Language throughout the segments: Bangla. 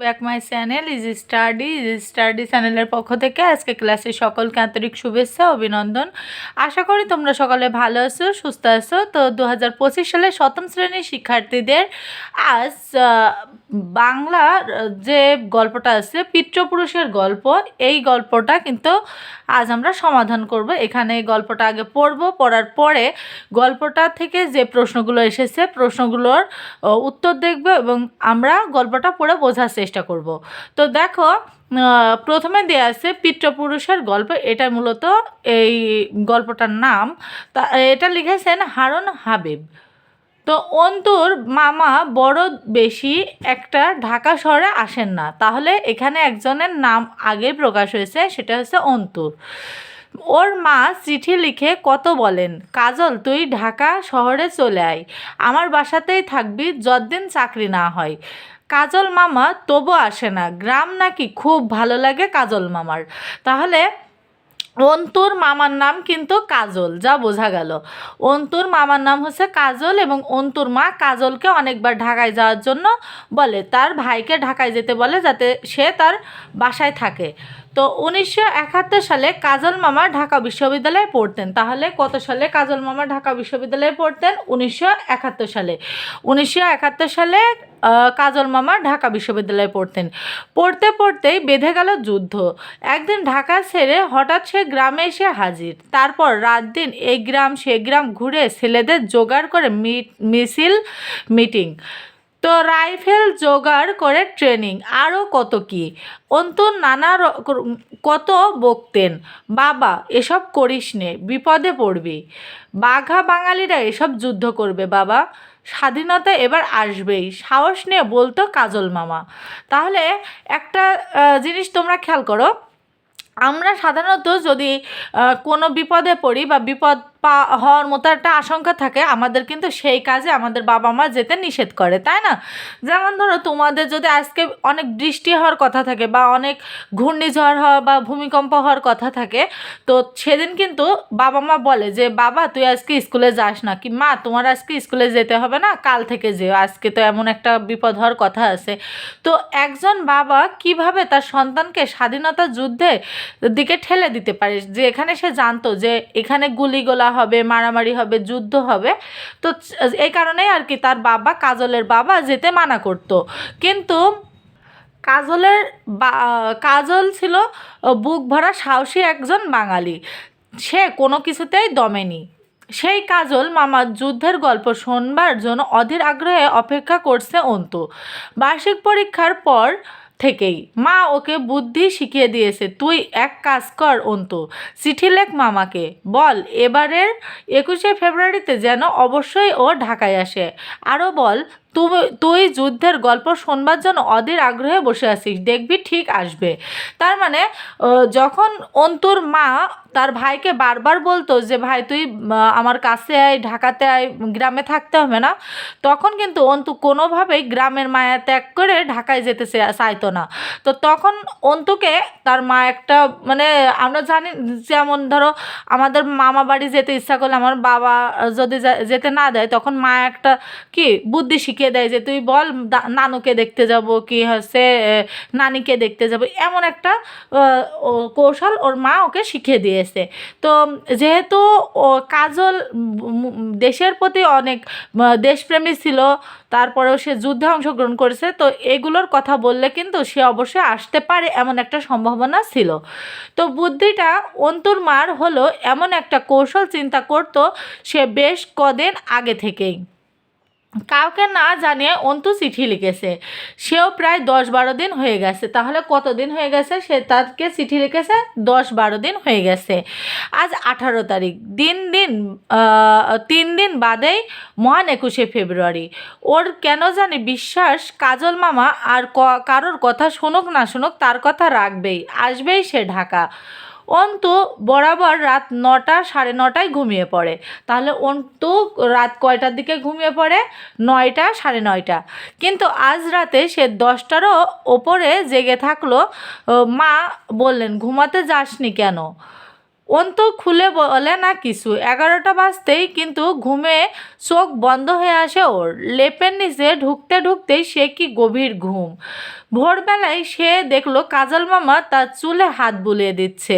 Back my channel is study is study চ্যানেলের পক্ষ থেকে আজকে ক্লাসে সকলকে আন্তরিক শুভেচ্ছা, অভিনন্দন। আশা করি তোমরা সকলে ভালো আছো, সুস্থ আছো। তো দু হাজার পঁচিশ সালে সপ্তম শ্রেণির শিক্ষার্থীদের আজ বাংলার যে গল্পটা আছে, পিতৃপুরুষের গল্প, এই গল্পটা কিন্তু আজ আমরা সমাধান করব। এখানে গল্পটা আগে পড়ব, পড়ার পরে গল্পটা থেকে যে প্রশ্নগুলো এসেছে, প্রশ্নগুলোর উত্তর দেখব এবং আমরা গল্পটা পড়ে বোঝার করব। তো দেখো প্রথমে দেওয়া আছে পিতৃপুরুষের গল্প, এটা মূলত এই গল্পটার নাম। তা, এটা লিখেছেন হারুন হাবিব। তো অন্তুর মামা বড় বেশি একটা ঢাকা শহরে আসেন না। তাহলে এখানে একজনের নাম আগে প্রকাশ হয়েছে, সেটা হচ্ছে অন্তুর। ওর মা চিঠি লিখে কত বলেন, কাজল, তুই ঢাকা শহরে চলে আয়। আমার বাসাতেই থাকবি, যতদিন চাকরি না হয়। কাজল মামা তবু আসে না। গ্রাম নাকি খুব ভালো লাগে কাজল মামার। তাহলে অন্তুর মামার নাম কিন্তু কাজল, যা বোঝা গেল। অন্তুর মামার নাম হচ্ছে কাজল এবং অন্তুর মা কাজলকে অনেকবার ঢাকায় যাওয়ার জন্য বলে। তার ভাইকে ঢাকায় যেতে বলে যাতে সে তার বাসায় থাকে। তো উনিশশো একাত্তর সালে কাজল মামা ঢাকা বিশ্ববিদ্যালয়ে পড়তেন। তাহলে কত সালে কাজল মামা ঢাকা বিশ্ববিদ্যালয়ে পড়তেন? উনিশশো একাত্তর সালে। উনিশশো একাত্তর সালে কাজল মামা ঢাকা বিশ্ববিদ্যালয়ে পড়তেন। পড়তে পড়তেই বেঁধে গেল যুদ্ধ। একদিন ঢাকা ছেড়ে হঠাৎ সে গ্রামে এসে হাজির। তারপর রাত দিন এই গ্রাম সে গ্রাম ঘুরে ছেলেদের জোগাড় করে মিছিল, মিটিং তো রাইফেল জোগাড় করে ট্রেনিং আরও কত কি? অন্তর নানা কত বকতেন, বাবা এসব করিস নে, বিপদে পড়বি। বাঘা বাঙালিরা এসব যুদ্ধ করবে, বাবা। স্বাধীনতা এবার আসবেই, সাহস নিয়ে বলতো কাজল মামা। তাহলে একটা জিনিস তোমরা খেয়াল করো। আমরা সাধারণত যদি কোনো বিপদে পড়ি বা বিপদ পা হওয়ার মতো একটা আশঙ্কা থাকে। আমাদের কিন্তু সেই কাজে আমাদের বাবা মা যেতে নিষেধ করে, তাই না? যেমন ধরো তোমাদের যদি আজকে অনেক বৃষ্টি হওয়ার কথা থাকে বা অনেক ঘূর্ণিঝড় হওয়া বা ভূমিকম্প হওয়ার কথা থাকে, তো সেদিন কিন্তু বাবা মা বলে যে, বাবা, তুই আজকে স্কুলে যাস না। কি, মা, তোমার আজকে স্কুলে যেতে হবে না? কাল থেকে যেও। আজকে তো এমন একটা বিপদ হওয়ার কথা আছে। তো একজন বাবা কীভাবে তার সন্তানকে স্বাধীনতা যুদ্ধে দিকে ঠেলে দিতে পারে? যে এখানে সে জানতো যে এখানে গুলিগোলা হবে, মারামারি হবে, যুদ্ধ হবে। তো এই কারণেই আর কি তার বাবা কাজলের বাবা যেতে মানা করতো। কিন্তু কাজলের কাজল ছিল বুক ভরা, সাহসী একজন বাঙালি। সে কোনো কিছুতেই দমেনি। সেই কাজল মামার যুদ্ধের গল্প শোনবার জন্য অধীর আগ্রহে অপেক্ষা করছে অন্তু। বার্ষিক পরীক্ষার পর থেকেই। মা ওকে বুদ্ধি শিখিয়ে দিয়েছে, তুই এক কাজ কর অন্তু, চিঠি লেখ মামাকে। বল, এবারের একুশে ফেব্রুয়ারিতে যেন অবশ্যই ও ঢাকায় আসে। আরও বল তুই যুদ্ধের গল্প শোনবার জন্য অধীর আগ্রহে বসে আছিস, দেখবি ঠিক আসবে। তার মানে যখন অন্তুর মা তার ভাইকে বারবার বলতো যে, ভাই, তুই আমার কাছে আয়, ঢাকাতে আয়, গ্রামে থাকতে হবে না। তখন কিন্তু অন্তু কোনোভাবেই গ্রামের মায়া ত্যাগ করে ঢাকায় যেতে চাইতো না। তো তখন অন্তুকে তার মা একটা মানে আমরা জানি, যেমন ধরো, আমাদের মামা বাড়ি যেতে ইচ্ছা করলে আমার বাবা যদি যেতে না দেয়, তখন মা একটা কি, বুদ্ধি শিখিয়ে দেয় যে, তুই বল নানুকে দেখতে যাব কি হচ্ছে নানিকে দেখতে যাব। এমন একটা কৌশল ওর মা ওকে শিখিয়ে দিয়েছে তো যেহেতু কাজল দেশের প্রতি অনেক দেশপ্রেমী ছিল, তারপরেও সে যুদ্ধে অংশগ্রহণ করেছে, তো এগুলোর কথা বললে কিন্তু সে অবশ্যই আসতে পারে এমন একটা সম্ভাবনা ছিল। তো বুদ্ধিটা অন্তুর মার হলো এমন একটা কৌশল চিন্তা করতো সে বেশ কদিন আগে থেকেই। কাউকে না জানিয়ে অন্তু চিঠি লিখেছে। সেও প্রায় দশ বারো দিন হয়ে গেছে। তাহলে কতদিন হয়ে গেছে? সে তাকে চিঠি লিখেছে, দশ বারো দিন হয়ে গেছে। আজ আঠারো তারিখ। দিন দিন তিন দিন বাদেই মহান একুশে ফেব্রুয়ারি। ওর কেন জানি বিশ্বাস, কাজল মামা আর কারোর কথা শুনুক না শুনুক তার কথা রাখবেই। আসবেই সে ঢাকা। অন্তু বরাবর রাত নটা, সাড়ে নটায় ঘুমিয়ে পড়ে। তাহলে অন্তু রাত কয়টার দিকে ঘুমিয়ে পড়ে? নয়টা, সাড়ে নয়টা। কিন্তু আজ রাতে সে দশটারও ওপরে জেগে থাকল। মা বললেন, ঘুমাতে যাসনি কেন? অন্তু খুলে বলে, না কিছু। এগারোটা বাজতেই কিন্তু ঘুমে চোখ বন্ধ হয়ে আসে ওর। লেপের নিচে ঢুকতে ঢুকতেই সে কি গভীর ঘুম? ভোরবেলায় সে দেখল কাজল মামা তার চুলে হাত বুলিয়ে দিচ্ছে।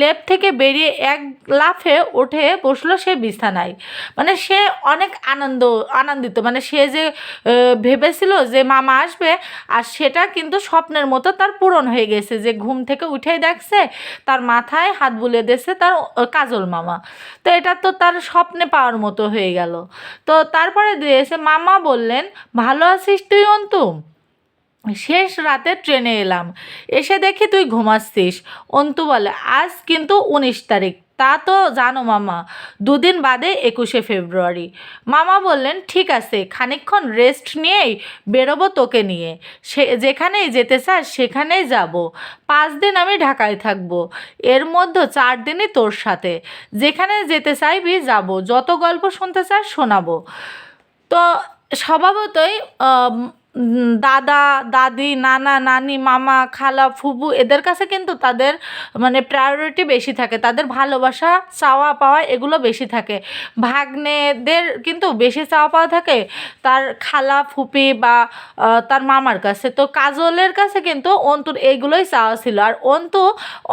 লেপ থেকে বেরিয়ে এক লাফে উঠে বসল সে বিছানায়। মানে সে অনেক আনন্দ, আনন্দিত। মানে সে যে ভেবেছিল যে মামা আসবে আর সেটা কিন্তু স্বপ্নের মতো তার পূরণ হয়ে গেছে। যে ঘুম থেকে উঠেই দেখছে তার মাথায় হাত বুলিয়ে দিচ্ছে তার কাজল মামা। তো এটা তো তার স্বপ্নে পাওয়ার মতো হয়ে গেল। তো তারপরে দিয়েছে মামা বললেন, ভালো আছিস তুই, অন্তু? শেষ রাতে ট্রেনে এলাম। এসে দেখি তুই ঘুমাচ্ছিস। অন্তু বলে, আজ কিন্তু উনিশ তারিখ। তা তো জানো মামা, দুদিন বাদে একুশে ফেব্রুয়ারি। মামা বললেন, ঠিক আছে, খানিকক্ষণ রেস্ট নিয়েই বেরোবো তোকে নিয়ে। সে, যেখানেই যেতে চাস সেখানেই যাব। পাঁচ দিন আমি ঢাকায় থাকব। এর মধ্যে চার দিনই তোর সাথে। যেখানে যেতে চাইবি যাব। যত গল্প শুনতে চাস শোনাবো। তো স্বভাবতই দাদা, দাদি, নানা, নানি, মামা, খালা ফুবু এদের কাছে কিন্তু তাদের মানে প্রায়োরিটি বেশি থাকে। তাদের ভালোবাসা, চাওয়া, পাওয়া এগুলো বেশি থাকে। ভাগ্নেদের কিন্তু বেশি চাওয়া, পাওয়া থাকে তার খালা, ফুপি বা তার মামার কাছে। তো কাজলের কাছে কিন্তু অন্তুর এইগুলোই চাওয়া ছিল। আর অন্তু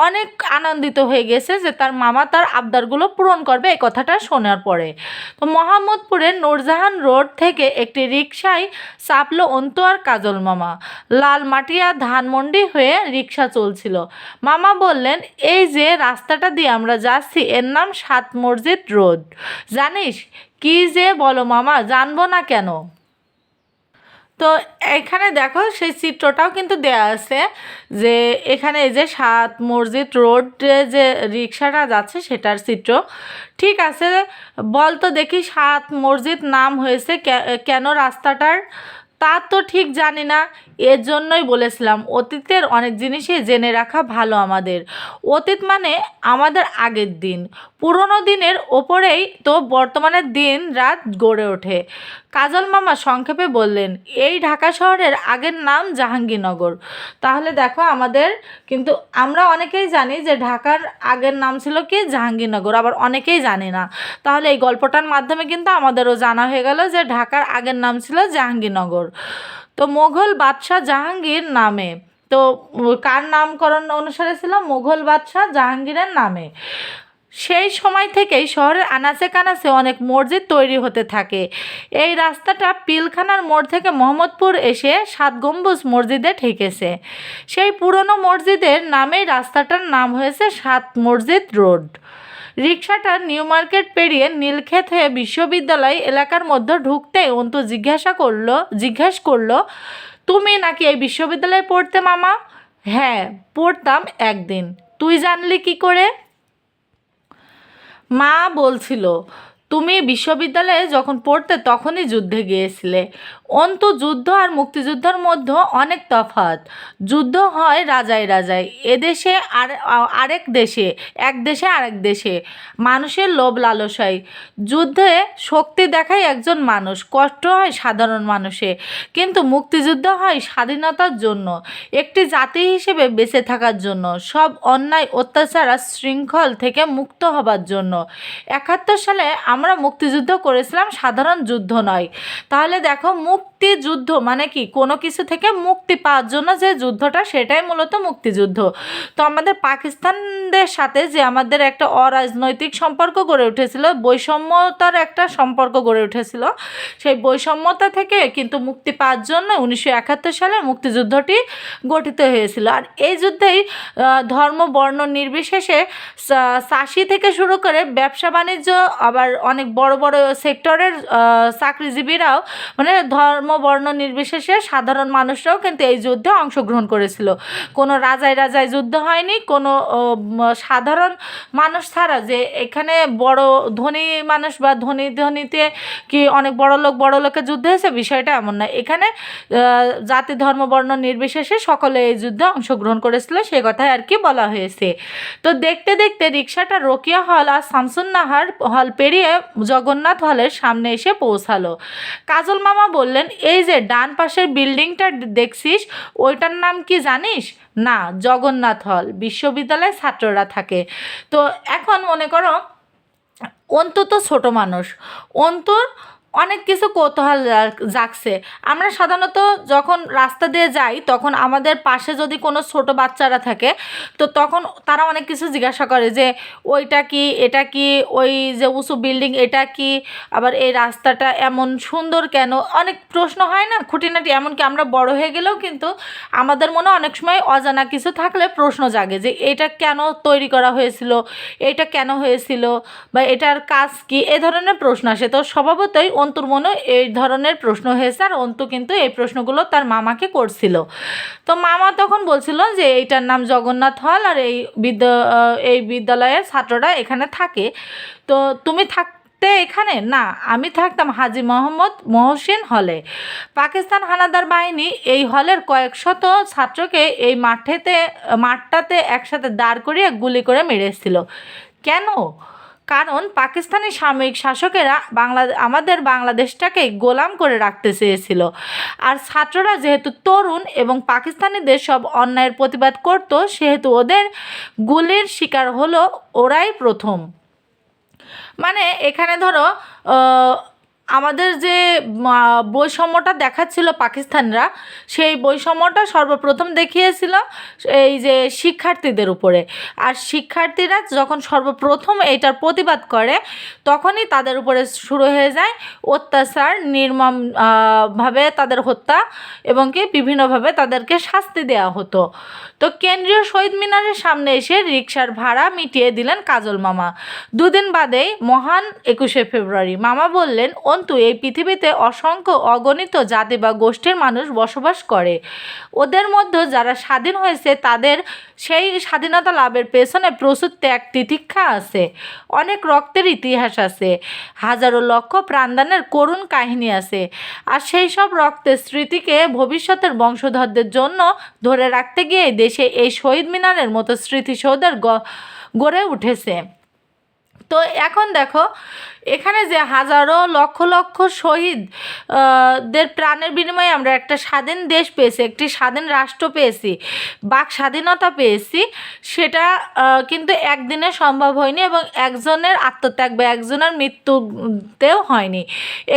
অনেক আনন্দিত হয়ে গেছে যে তার মামা তার আবদারগুলো পূরণ করবে এই কথাটা শোনার পরে। তো মোহাম্মদপুরের নূরজাহান রোড থেকে একটি রিক্সায় চাপলো অন্তু। আর কাজল মামা। লাল মাটিয়া ধানমন্ডি হয়ে রিক্সা চলছিল। মামা বললেন, এই যে রাস্তাটা দিয়ে আমরা যাচ্ছি, এর নাম সাত মসজিদ রোড। জানিস, কি যে বলো মামা, জানব না কেন? তো এখানে দেখো, সেই চিত্রটাও কিন্তু দেয়া আছে যে এখানে এই যে সাত মসজিদ রোড যে রিক্সাটা যাচ্ছে, সেটার চিত্র। ঠিক আছে, বল তো দেখি সাত মসজিদ নাম হয়েছে কেন রাস্তাটার? তা তো ঠিক জানি না। এর জন্যই বলেছিলাম, অতীতের অনেক জিনিসই জেনে রাখা ভালো আমাদের। অতীত মানে আমাদের আগের দিন। পুরনো দিনের ওপরেই তো বর্তমানের দিন রাত গড়ে ওঠে। কাজল মামা সংক্ষেপে বললেন, এই ঢাকা শহরের আগের নাম জাহাঙ্গীরনগর। তাহলে দেখো আমাদের কিন্তু আমরা অনেকেই জানি যে ঢাকার আগের নাম ছিল কি? জাহাঙ্গীরনগর। আবার অনেকেই জানি না। তাহলে এই গল্পটার মাধ্যমে কিন্তু আমাদেরও জানা হয়ে গেল যে ঢাকার আগের নাম ছিল জাহাঙ্গীরনগর। তো মোঘল বাদশাহ জাহাঙ্গীর নামে, তো কার নামকরণ অনুসারে ছিল? মোগল বাদশাহ জাহাঙ্গীরের নামে। সেই সময় থেকেই শহরের আনাচে কানাচে অনেক মসজিদ তৈরি হতে থাকে। এই রাস্তাটা পিলখানার মোড় থেকে মোহাম্মদপুর এসে সাত গম্বুজ মসজিদে ঠেকেছে। সেই পুরনো মসজিদের নামেই রাস্তাটার নাম হয়েছে সাত মসজিদ রোড। রিক্সাটা নিউ মার্কেট পেরিয়ে নীলক্ষেত হয়ে বিশ্ববিদ্যালয় এলাকার মধ্যে ঢুকতেই অন্তু জিজ্ঞাসা করল, জিজ্ঞেস করল, তুমি নাকি এই বিশ্ববিদ্যালয়ে পড়তে মামা? হ্যাঁ পড়তাম একদিন। তুই জানলি কি করে? মা বলছিল তুমি বিশ্ববিদ্যালয়ে যখন পড়তে তখনই যুদ্ধে গিয়েছিলে। অন্তু যুদ্ধ আর মুক্তিযুদ্ধের মধ্যে অনেক তফাৎ। যুদ্ধ হয় রাজায় রাজায়। এদেশে আর, আরেক দেশে, এক দেশে আরেক দেশে। মানুষের লোভ লালসায়। যুদ্ধে শক্তি দেখায় একজন মানুষ, কষ্ট হয় সাধারণ মানুষে কিন্তু মুক্তিযুদ্ধ হয় স্বাধীনতার জন্য, একটি জাতি হিসেবে বেঁচে থাকার জন্য। সব অন্যায়, অত্যাচার আর শৃঙ্খল থেকে মুক্ত হবার জন্য। একাত্তর সালে আমরা মুক্তিযুদ্ধ করেছিলাম সাধারণ যুদ্ধ নয়। তাহলে দেখো como মুক্তিযুদ্ধ মানে কি? কোনো কিছু থেকে মুক্তি পাওয়ার জন্য যে যুদ্ধটা, সেটাই মূলত মুক্তিযুদ্ধ। তো আমাদের পাকিস্তানদের সাথে যে আমাদের একটা অরাজনৈতিক সম্পর্ক গড়ে উঠেছিল, বৈষম্যতার একটা সম্পর্ক গড়ে উঠেছিল, সেই বৈষম্যতা থেকে কিন্তু মুক্তি পাওয়ার জন্য উনিশশো একাত্তর সালে মুক্তিযুদ্ধটি গঠিত হয়েছিল। আর এই যুদ্ধেই ধর্ম, বর্ণ নির্বিশেষে চাষি থেকে শুরু করে ব্যবসা বাণিজ্য, আবার অনেক বড় বড় সেক্টরের চাকরিজীবীরাও মানে ধর্ম বর্ণ নির্বিশেষে সাধারণ মানুষরাও কিন্তু এই যুদ্ধে অংশগ্রহণ করেছিল। কোনো রাজায় রাজায় যুদ্ধ হয়নি, কোনো সাধারণ মানুষ ছাড়া যে এখানে বড় ধনী মানুষ বা ধনী ধনীতে কি অনেক বড় লোক, বড় লোকের যুদ্ধ হয়েছে, বিষয়টা এমন না। এখানে জাতি, ধর্ম, বর্ণ নির্বিশেষে সকলে এই যুদ্ধে অংশগ্রহণ করেছিল, সে কথাই আর কি বলা হয়েছে। তো দেখতে দেখতে রিক্সাটা রোকিয়া হল আর শামসুন্নাহার হল পেরিয়ে জগন্নাথ হলের সামনে এসে পৌঁছালো। কাজল মামা বললেন এই যে ডান পাশের বিল্ডিংটা দেখছিস? ওইটার নাম কি জানিস? না, জগন্নাথ হল বিশ্ববিদ্যালয়ে ছাত্ররা থাকে। তো এখন মনে করো, অন্তত ছোট মানুষ, অন্তুর অনেক কিছু কৌতূহল জাগছে। আমরা সাধারণত যখন রাস্তা দিয়ে যাই, তখন আমাদের পাশে যদি কোনো ছোট বাচ্চারা থাকে, তো তখন তারা অনেক কিছু জিজ্ঞাসা করে যে, ওইটা কি? এটা কি? ওই যে উঁচু বিল্ডিং, এটা কি? আবার এই রাস্তাটা এমন সুন্দর কেন? অনেক প্রশ্ন হয় না, খুঁটিনাটি। এমনকি আমরা বড় হয়ে গেলেও কিন্তু আমাদের মনে অনেক সময় অজানা কিছু থাকলে প্রশ্ন জাগে যে, এটা কেন তৈরি করা হয়েছিল? এটা কেন হয়েছিল? বা এটার কাজ কি? এ ধরনের প্রশ্ন আসে। তো স্বভাবতই অন্তুর মনে এই ধরনের প্রশ্ন হয়েছে আর অন্তু কিন্তু এই প্রশ্নগুলো তার মামাকে করছিল। তো মামা তখন বলছিল যে এইটার নাম জগন্নাথ হল আর এই বিদ্যা এই বিদ্যালয়ের ছাত্ররা এখানে থাকে। তো তুমি থাকতে এখানে? না, আমি থাকতাম হাজি মোহাম্মদ মহসিন হলে। পাকিস্তান হানাদার বাহিনী এই হলের কয়েক শত ছাত্রকে এই মাঠেতে, মাঠটাতে একসাথে দাঁড় করিয়ে গুলি করে মেরেছিল। কেন? কারণ পাকিস্তানি সাময়িক শাসকেরা বাংলা, আমাদের বাংলাদেশটাকে গোলাম করে রাখতে চেয়েছিল। আর ছাত্ররা যেহেতু তরুণ এবং পাকিস্তানিদের সব অন্যায়ের প্রতিবাদ করত, সেহেতু ওদের গুলির শিকার হলো ওরাই প্রথম। মানে এখানে ধরো আমাদের যে বৈষম্যটা দেখাচ্ছিল পাকিস্তানরা, সেই বৈষম্যটা সর্বপ্রথম দেখিয়েছিল এই যে শিক্ষার্থীদের উপরে। আর শিক্ষার্থীরা যখন সর্বপ্রথম এইটার প্রতিবাদ করে, তখনই তাদের উপরে শুরু হয়ে যায় অত্যাচার, নির্মম ভাবে তাদের হত্যা এবং কি বিভিন্নভাবে তাদেরকে শাস্তি দেওয়া হতো। তো কেন্দ্রীয় শহীদ মিনারের সামনে এসে রিক্সার ভাড়া মিটিয়ে দিলেন কাজল মামা। দুদিন বাদেই মহান একুশে ফেব্রুয়ারি মামা বললেন অন্তু এই পৃথিবীতে অসংখ্য অগণিত জাতি বা গোষ্ঠীর মানুষ বসবাস করে। ওদের মধ্যে যারা স্বাধীন হয়েছে, তাদের সেই স্বাধীনতা লাভের পেছনে প্রচুর ত্যাগ তিতিক্ষা আছে, অনেক রক্তের ইতিহাস আছে, হাজারো লক্ষ প্রাণদানের করুণ কাহিনী আছে, আর সেই সব রক্তের স্মৃতিকে ভবিষ্যতের বংশধরদের জন্য ধরে রাখতে গিয়ে দেশে এই শহীদ মিনারের মতো স্মৃতিসৌধের গড়ে উঠেছে। তো এখন দেখো এখানে যে হাজারো লক্ষ লক্ষ শহীদ দের প্রাণের বিনিময়ে আমরা একটা স্বাধীন দেশ পেয়েছি, একটি স্বাধীন রাষ্ট্র পেয়েছি, বাক স্বাধীনতা পেয়েছি, সেটা কিন্তু একদিনে সম্ভব হয়নি এবং একজনের আত্মত্যাগ বা একজনের মৃত্যুতেও হয়নি।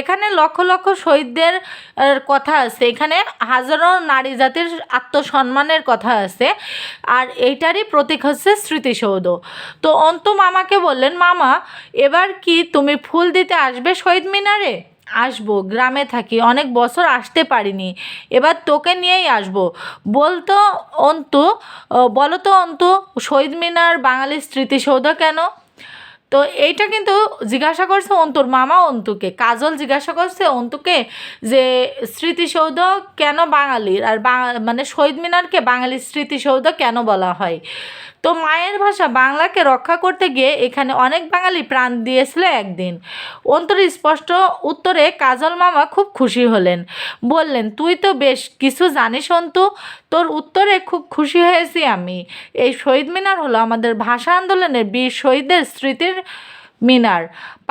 এখানে লক্ষ লক্ষ শহীদদের কথা আছে, এখানে হাজারো নারী জাতির আত্মসম্মানের কথা আছে, আর এইটারই প্রতীক হচ্ছে স্মৃতিসৌধ। তো অন্ত মামাকে বললেন, মামা, এবার কি তুমি ফুল দিতে আসবে শহীদ মিনারে? আসব গ্রামে থাকি অনেক বছর আসতে পারিনি। এবার তোকে নিয়েই আসব। বলতো অন্তু আহ, বলো তো অন্তু শহীদ মিনার বাঙালির স্মৃতিসৌধ কেন? তো এইটা কিন্তু জিজ্ঞাসা করছে অন্তুর মামা অন্তুকে। কাজল জিজ্ঞাসা করছে অন্তুকে যে স্মৃতিসৌধ কেন বাঙালির? আর মানে শহীদ মিনারকে বাঙালির স্মৃতিসৌধ কেন বলা হয়? তো মায়ের ভাষা বাংলাকে রক্ষা করতে গিয়ে এখানে অনেক বাঙালি প্রাণ দিয়েছিল একদিন। অন্তর স্পষ্ট উত্তরে কাজল মামা খুব খুশি হলেন। বললেন, তুই তো বেশ কিছু জানিস অন্তু, তোর উত্তরে খুব খুশি হয়েছি আমি। এই শহীদ মিনার হলো আমাদের ভাষা আন্দোলনের বীর শহীদদের স্মৃতির মিনার।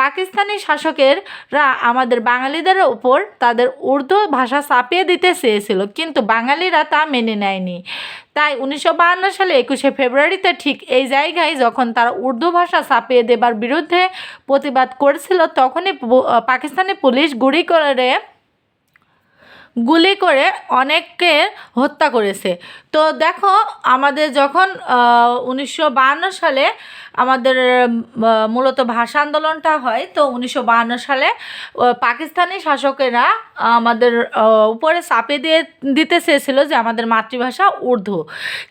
পাকিস্তানি শাসকেরা আমাদের বাঙালিদের ওপর তাদের উর্দু ভাষা চাপিয়ে দিতে চেয়েছিল, কিন্তু বাঙালিরা তা মেনে নেয়নি। তাই উনিশশো সালে একুশে ফেব্রুয়ারিতে ঠিক এই জায়গায় যখন তারা উর্দু ভাষা চাপিয়ে দেবার বিরুদ্ধে প্রতিবাদ করেছিল, তখনই পাকিস্তানি পুলিশ গুলি করে গুলি করে অনেককে হত্যা করেছে। তো দেখো, আমাদের যখন উনিশশো সালে আমাদের মূলত ভাষা আন্দোলনটা হয়, তো উনিশশো সালে পাকিস্তানি শাসকেরা আমাদের উপরে চাপে দিয়ে দিতে চেয়েছিল যে আমাদের মাতৃভাষা উর্দু।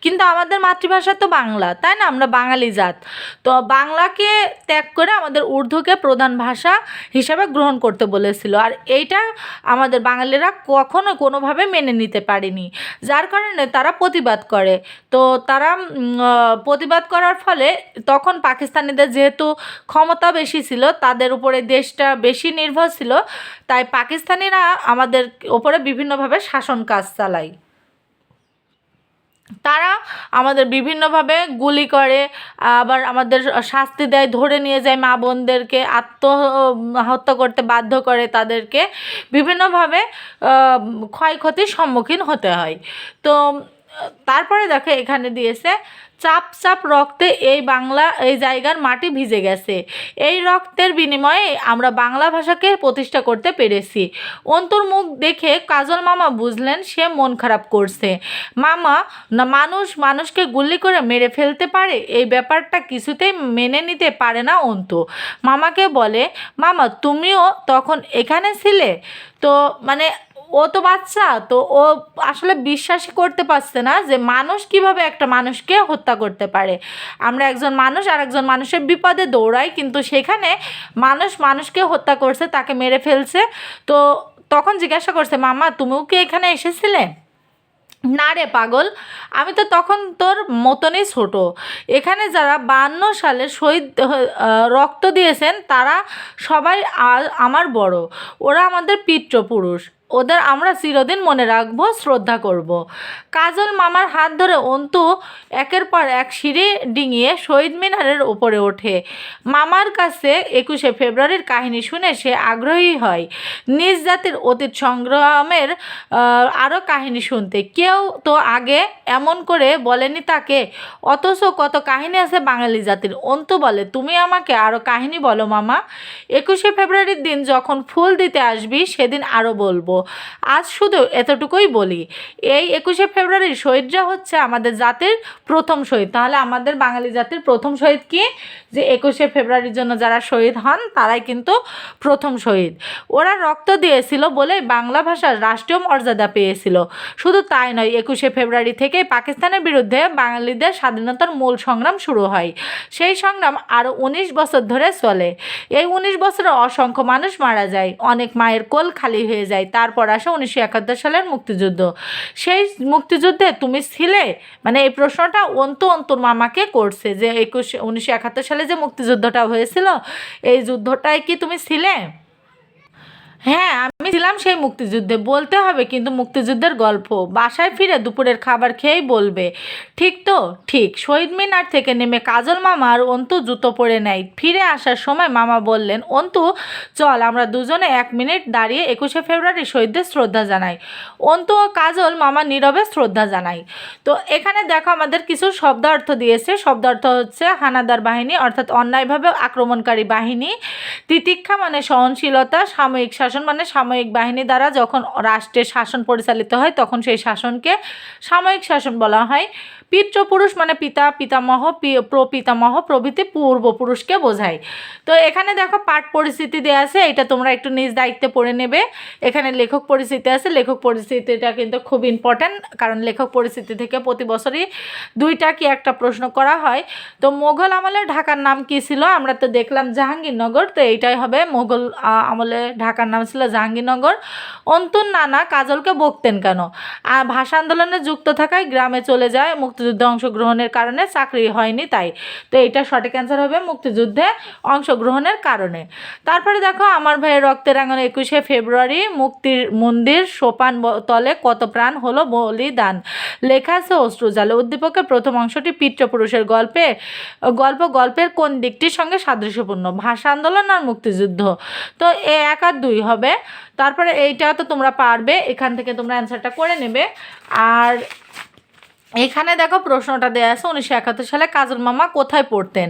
কিন্তু আমাদের মাতৃভাষা তো বাংলা, তাই না? আমরা বাঙালি জাত। তো বাংলাকে ত্যাগ করে আমাদের উর্দুকে প্রধান ভাষা হিসাবে গ্রহণ করতে বলেছিল। আর এইটা আমাদের বাঙালিরা কখনো কোনোভাবে মেনে নিতে পারেনি। যার কারণে তারা প্রতিবাদ করে। তো তারা প্রতিবাদ করার ফলে তখন পাকিস্তানিদের যেহেতু ক্ষমতা বেশি ছিল, তাদের উপরে দেশটা বেশি নির্ভর ছিল, তাই পাকিস্তানিরা আমাদের ওপরে বিভিন্নভাবে শাসন কাজ চালায়। তারা আমাদের বিভিন্নভাবে গুলি করে, আবার আমাদের শাস্তি দেয়, ধরে নিয়ে যায় মা বোনদেরকে, আত্মহত্যা করতে বাধ্য করে তাদেরকে। বিভিন্নভাবে ক্ষয়ক্ষতির সম্মুখীন হতে হয়। তো তারপরে দেখো, এখানে দিয়েছে, চাপ চাপ রক্তে এই বাংলা, এই জায়গার মাটি ভিজে গেছে। এই রক্তের বিনিময়ে আমরা বাংলা ভাষাকে প্রতিষ্ঠা করতে পেরেছি। অন্তর মুখ দেখে কাজল মামা বুঝলেন, সে মন খারাপ করছে। মামা, না, মানুষ মানুষকে গুলি করে মেরে ফেলতে পারে? এই ব্যাপারটা কিছুতেই মেনে নিতে পারে না অন্তু। মামাকে বলে, মামা, তুমিও তখন এখানে ছিলে? তো মানে ও তো বাচ্চা, তো ও আসলে বিশ্বাসই করতে পারছে না যে মানুষ কীভাবে একটা মানুষকে হত্যা করতে পারে। আমরা একজন মানুষ আর একজন মানুষের বিপদে দৌড়াই, কিন্তু সেখানে মানুষ মানুষকে হত্যা করছে, তাকে মেরে ফেলছে। তো তখন জিজ্ঞাসা করছে, মামা, তুমিও কি এখানে এসেছিলে? না রে পাগল, আমি তো তখন তোর মতনই ছোট। এখানে যারা বান্ন সালে শহীদ রক্ত দিয়েছেন, তারা সবাই আমার বড়। ওরা আমাদের পিতৃপুরুষ। ওদের আমরা চিরদিন মনে রাখব, শ্রদ্ধা করব। কাজল মামার হাত ধরে অন্তু একের পর এক সিঁড়ি ডিঙিয়ে শহীদ মিনারের ওপরে ওঠে। মামার কাছে একুশে ফেব্রুয়ারির কাহিনী শুনে সে আগ্রহী হয়। নিজ জাতির অতীত সংগ্রামের আরও কাহিনী শুনতে। কেউ তো আগে এমন করে বলেনি তাকে, অথচ কত কাহিনী আছে বাঙালি জাতির। অন্তু বলে, তুমি আমাকে আরও কাহিনী বলো মামা। একুশে ফেব্রুয়ারির দিন যখন ফুল দিতে আসবি, সেদিন আরও বলব। আজ শুধু এতটুকুই বলি, এই একুশে ফেব্রুয়ারির শহীদরা হচ্ছে আমাদের জাতির প্রথম শহীদ। তাহলে আমাদের বাঙালি জাতির প্রথম শহীদ কি? যে একুশে ফেব্রুয়ারির জন্য যারা শহীদ হন, তারাই কিন্তু প্রথম শহীদ। ওরা রক্ত দিয়েছিল বলে বাংলা ভাষার রাষ্ট্রীয় মর্যাদা পেয়েছিল। শুধু তাই নয়, একুশে ফেব্রুয়ারি থেকেই পাকিস্তানের বিরুদ্ধে বাঙালিদের স্বাধীনতার মূল সংগ্রাম শুরু হয়। সেই সংগ্রাম আরও উনিশ বছর ধরে চলে। এই উনিশ বছরে অসংখ্য মানুষ মারা যায়, অনেক মায়ের কোল খালি হয়ে যায় তারপর আসে উনিশশো একাত্তর সালের মুক্তিযুদ্ধ। সেই মুক্তিযুদ্ধে তুমি ছিলে? মানে এই প্রশ্নটা অন্ত অন্তর মামাকে করছে যে একুশ, উনিশশো একাত্তর সালে যে মুক্তিযুদ্ধটা হয়েছিল, এই যুদ্ধটায় কি তুমি ছিলে? হ্যাঁ আমি ছিলাম সেই মুক্তিযুদ্ধে। বলতে হবে কিন্তু মুক্তিযুদ্ধের গল্প। বাসায় ফিরে দুপুরের খাবার খেয়েই বলবে, ঠিক তো, ঠিক। শহীদ মিনার থেকে নেমে কাজল মামা আর অন্তু জুতো পরে নেয়। ফিরে আসার সময় মামা বললেন, অন্তু, চল, আমরা দুজনে এক মিনিট দাঁড়িয়ে একুশে ফেব্রুয়ারি শহীদদের শ্রদ্ধা জানাই। অন্তু ও কাজল মামা নীরবে শ্রদ্ধা জানাই তো এখানে দেখো আমাদের কিছু শব্দার্থ দিয়েছে। শব্দার্থ হচ্ছে হানাদার বাহিনী, অর্থাৎ অন্যায়ভাবে আক্রমণকারী বাহিনী। তিতিক্ষা মানে সহনশীলতা, সাময়িক শাসন মানে সাময়িক বাহিনী দ্বারা যখন রাষ্ট্রের শাসন পরিচালিত হয়, তখন সেই শাসনকে সাময়িক শাসন বলা হয়। পিতৃপুরুষ মানে পিতা পিতামহ প্রপিতামহ প্রভৃতি পূর্বপুরুষকে বোঝায়। তো এখানে দেখো পাঠ পরিস্থিতি দেওয়া আছে এটা তোমরা একটু নিজ দায়িত্বে পড়ে নেবে। এখানে লেখক পরিস্থিতি আছে লেখক পরিস্থিতিটা কিন্তু খুব ইম্পর্ট্যান্ট কারণ লেখক পরিস্থিতি থেকে প্রতি বছরই দুইটা কি একটা প্রশ্ন করা হয়। তো মোঘল আমলে ঢাকার নাম কি ছিল? আমরা তো দেখলাম জাহাঙ্গীরনগর তো এইটাই হবে আহ, আমলে ঢাকার নাম ছিল জাহাঙ্গীরনগর। অন্তুর নানা কাজলকে বকতেন কেন? আর ভাষা আন্দোলনে যুক্ত থাকায় গ্রামে চলে যায় মুক্তিযুদ্ধে অংশগ্রহণের কারণে চাকরি হয়নি তাই। তো এইটা সঠিক অ্যান্সার হবে মুক্তিযুদ্ধে অংশগ্রহণের কারণে। তারপরে দেখো, আমার ভাইয়ের রক্তের আঙনে একুশে ফেব্রুয়ারি মুক্তির মন্দির সোপান তলে কত প্রাণ হলো বলিদান। লেখা আছে অশ্রুজালে উদ্দীপকের প্রথম অংশটি পিতৃপুরুষের গল্পে, গল্প, গল্পের কোন দিকটির সঙ্গে সাদৃশ্যপূর্ণ? ভাষা আন্দোলন আর মুক্তিযুদ্ধ। তো এ এক আর দুই হবে। তারপরে এইটা তো তোমরা পারবে, এখান থেকে তোমরা অ্যান্সারটা করে নেবে। আর এখানে দেখো প্রশ্নটা দেওয়া আছে, উনিশশো একাত্তর সালে কাজল মামা কোথায় পড়তেন?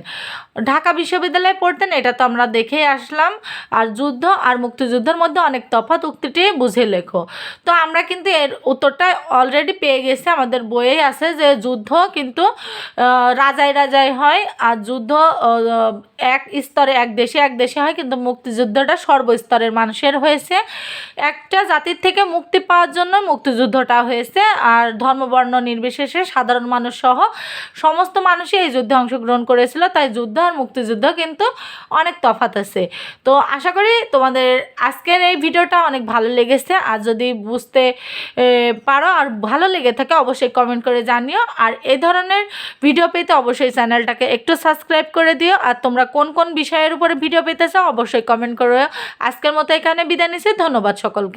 ঢাকা বিশ্ববিদ্যালয়ে পড়তেন, এটা তো আমরা দেখেই আসলাম। আর যুদ্ধ আর মুক্তিযুদ্ধের মধ্যে অনেক তফাৎ, উক্তিটি বুঝে লেখো। তো আমরা কিন্তু এর উত্তরটা অলরেডি পেয়ে গেছি, আমাদের বইয়ে আছে যে যুদ্ধ কিন্তু রাজায় রাজায় হয়, আর যুদ্ধ এক স্তরে এক দেশে এক দেশে হয়, কিন্তু মুক্তিযুদ্ধটা সর্বস্তরের মানুষের হয়েছে। একটা জাতির থেকে মুক্তি পাওয়ার জন্য মুক্তিযুদ্ধটা হয়েছে, আর ধর্মবর্ণ নির্বিশেষে সাধারণ মানুষ সহ সমস্ত মানুষই এই যুদ্ধে অংশগ্রহণ করেছিল, তাই যুদ্ধ আর মুক্তিযুদ্ধ কিন্তু অনেক তফাৎ আছে। তো আশা করি তোমাদের আজকের এই ভিডিওটা অনেক ভালো লেগেছে। আর যদি বুঝতে পারো আর ভালো লেগে থাকে অবশ্যই কমেন্ট করে জানিও। আর এই ধরনের ভিডিও পেতে অবশ্যই চ্যানেলটাকে একটু সাবস্ক্রাইব করে দিও। আর তোমরা কোন কোন বিষয়ের উপরে ভিডিও পেতে চাও অবশ্যই কমেন্ট করো আজকের মতো এখানে বিদায় নিচ্ছি। ধন্যবাদ সকলকে।